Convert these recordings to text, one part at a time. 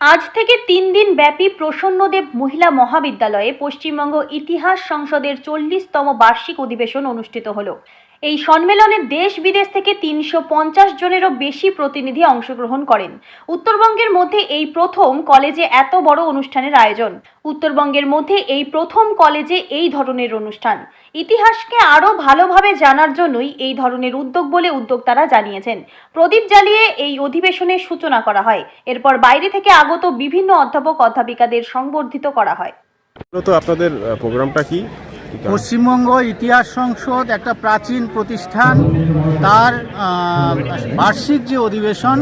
আজ থেকে তিন দিন ব্যাপী প্রসন্নদেব মহিলা মহাবিদ্যালয়ে পশ্চিমবঙ্গ ইতিহাস সংসদের চল্লিশতম বার্ষিক অধিবেশন অনুষ্ঠিত হলো। এই সম্মেলনে দেশ বিদেশ থেকে তিনশো পঞ্চাশ জনেরও বেশি প্রতিনিধি অংশগ্রহণ করেন। উত্তরবঙ্গের মধ্যে এই প্রথম কলেজে এত বড় অনুষ্ঠানের আয়োজন। উত্তরবঙ্গের মধ্যে এই প্রথম কলেজে এই ধরনের অনুষ্ঠান। ইতিহাসকে আরও ভালোভাবে জানার জন্যই এই ধরনের উদ্যোগ বলে উদ্যোক্তারা জানিয়েছেন। প্রদীপ জ্বালিয়ে এই অধিবেশনের সূচনা করা হয়। এরপর বাইরে থেকে আগত বিভিন্ন অধ্যাপক অধ্যাপিকাদের সংবর্ধিত করা হয়। আপনাদের প্রোগ্রামটা কি? পশ্চিমবঙ্গ ইতিহাস সংসদ একটা প্রাচীন প্রতিষ্ঠান। তার বার্ষিক যে অধিবেশন,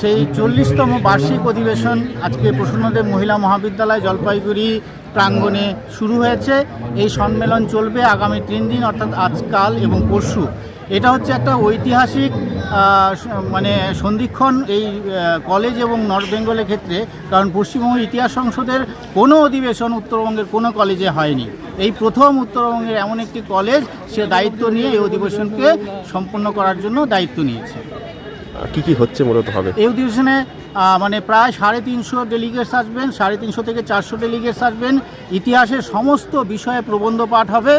সেই চল্লিশতম বার্ষিক অধিবেশন আজকে প্রসন্নদেব মহিলা মহাবিদ্যালয় জলপাইগুড়ি প্রাঙ্গণে শুরু হয়েছে। এই সম্মেলন চলবে আগামী তিন দিন, অর্থাৎ আজকাল এবং পরশু। এটা হচ্ছে একটা ঐতিহাসিক মানে সন্ধিক্ষণ এই কলেজ এবং নর্থ বেঙ্গলের ক্ষেত্রে। কারণ পশ্চিমবঙ্গ ইতিহাস সংসদের কোনো অধিবেশন উত্তরবঙ্গের কোনো কলেজে হয়নি। এই প্রথম উত্তরবঙ্গের এমন একটি কলেজ সে দায়িত্ব নিয়ে এই অধিবেশনকে সম্পন্ন করার জন্য দায়িত্ব নিয়েছে। কি কি হচ্ছে মূলত হবে? এই অধিবেশনে মানে প্রায় সাড়ে তিনশো ডেলিগেটস আসবেন সাড়ে তিনশো থেকে চারশো ডেলিগেটস আসবেন। ইতিহাসের সমস্ত বিষয়ে প্রবন্ধ পাঠ হবে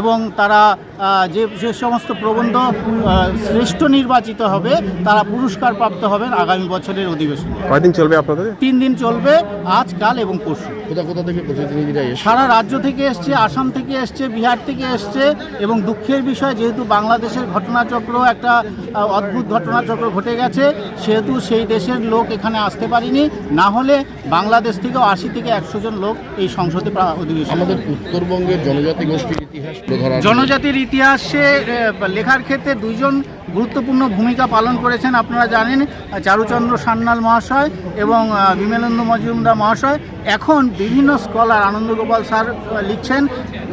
এবং তারা যে যে সমস্ত প্রবন্ধ শ্রেষ্ঠ নির্বাচিত হবে তারা পুরস্কার প্রাপ্ত হবেন আগামী বছরের অধিবেশনে। কয়দিন চলবে আপনাদের? তিন দিন চলবে আজ কাল এবং পরশু। কোথা কোথা থেকে সারা রাজ্য থেকে এসছে আসাম থেকে এসছে বিহার থেকে এসছে এবং দুঃখের বিষয় যেহেতু বাংলাদেশের ঘটনাচক্র একটা অদ্ভুত ঘটনাচক্র ঘটে গেছে সেহেতু সেই দেশের লোক এখানে আসতে পারিনি। না হলে বাংলাদেশ থেকেও আশি থেকে একশো জন লোক এই সংসদে অধিবেশন আমাদের উত্তরবঙ্গের জনজাতি গোষ্ঠীর ইতিহাস জনজাতির ইতিহাসে লেখার ক্ষেত্রে দুইজন গুরুত্বপূর্ণ ভূমিকা পালন করেছেন আপনারা জানেন চারুচন্দ্র সান্যাল মহাশয় এবং বিমলেন্দু মজুমদার মহাশয়। এখন বিভিন্ন স্কলার আনন্দগোপাল স্যার লিখছেন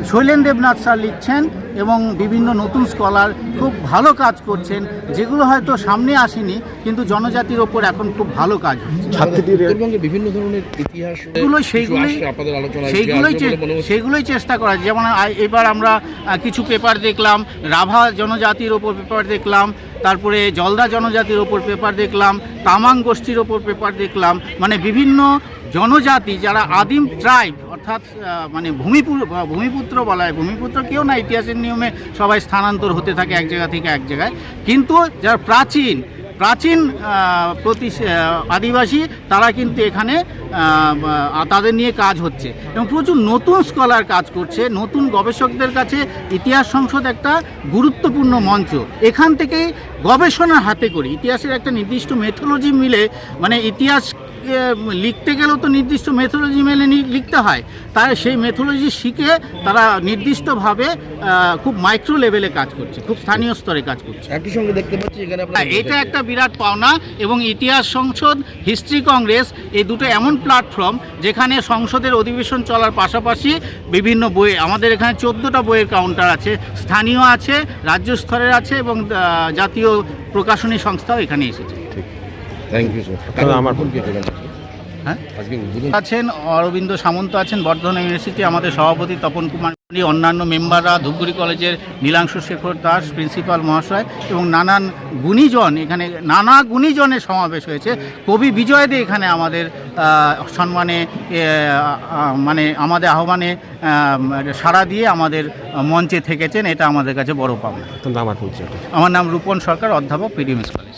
শৈলেন দেবনাথ স্যার লিখছেন এবং বিভিন্ন নতুন স্কলার খুব ভালো কাজ করছেন যেগুলো হয়তো সামনে আসেনি কিন্তু জনজাতির ওপর এখন খুব ভালো কাজ হচ্ছে ছাত্রীদের বিভিন্ন ধরনের ইতিহাস সেইগুলোই সেইগুলোই। সেইগুলোই চেষ্টা করা যেমন এবার আমরা কিছু পেপার দেখলাম রাভা জনজাতির ওপর পেপার দেখলাম তারপরে জলদা জনজাতির ওপর পেপার দেখলাম তামাং গোষ্ঠীর ওপর পেপার দেখলাম মানে বিভিন্ন জনজাতি যারা আদিম ট্রাইব, অর্থাৎ মানে ভূমিপুর, ভূমিপুত্র বলা হয়, ভূমিপুত্র কেউ না, ইতিহাসের নিয়মে সবাই স্থানান্তর হতে থাকে এক জায়গা থেকে এক জায়গায়। কিন্তু যারা প্রাচীন প্রাচীন প্রতি আদিবাসী, তারা কিন্তু এখানে তাদের নিয়ে কাজ হচ্ছে। এবং প্রচুর নতুন স্কলার কাজ করছে, নতুন গবেষকদের কাছে ইতিহাস সংসদ একটা গুরুত্বপূর্ণ মঞ্চ। এখান থেকেই গবেষণা হাতে করি। ইতিহাসের একটা নির্দিষ্ট মেথোলজি মিলে মানে ইতিহাস লিখতে গেলেও তো নির্দিষ্ট মেথোলজি মেলে নি- লিখতে হয়। তাই সেই মেথোলজি শিখে তারা নির্দিষ্টভাবে খুব মাইক্রো লেভেলে কাজ করছে খুব স্থানীয় স্তরে কাজ করছে। একই সঙ্গে দেখতে পাচ্ছি এখানে হ্যাঁ, এটা একটা বিরাট পাওনা এবং ইতিহাস সংসদ হিস্ট্রি কংগ্রেস এই দুটো এমন প্ল্যাটফর্ম যেখানে সংসদের অধিবেশন চলার পাশাপাশি বিভিন্ন বই আমাদের এখানে চোদ্দোটা বইয়ের কাউন্টার আছে স্থানীয় আছে রাজ্য স্তরের আছে এবং জাতীয় প্রকাশনী সংস্থাও এখানে এসেছে। থ্যাংক ইউ স্যার আমার- হ্যাঁ? আছেন অরবিন্দ সামন্ত আছেন বর্ধমান ইউনিভার্সিটি আমাদের সভাপতি তপন কুমার অন্যান্য মেম্বাররা ধূপগুড়ি কলেজের নীলাংশু শেখর দাস প্রিন্সিপাল মহাশয় এবং নানান গুণীজন এখানে নানা গুণীজনের সমাবেশ হয়েছে। কবি বিজয় দে এখানে আমাদের সম্মানে মানে আমাদের আহ্বানে আহ, সাড়া দিয়ে আমাদের মঞ্চে থেকেছেন। এটা আমাদের কাছে বড় পাওনা। আমার নাম রূপন সরকার অধ্যাপক পিডিএমএস কলেজ।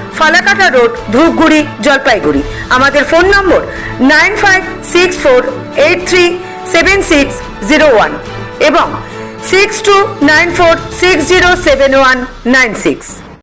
ফালাকাটা রোড, ধূপগুড়ি, জলপাইগুড়ি। আমাদের phone number nine five six four eight three seven six zero one এবং six two nine four six zero seven one nine six.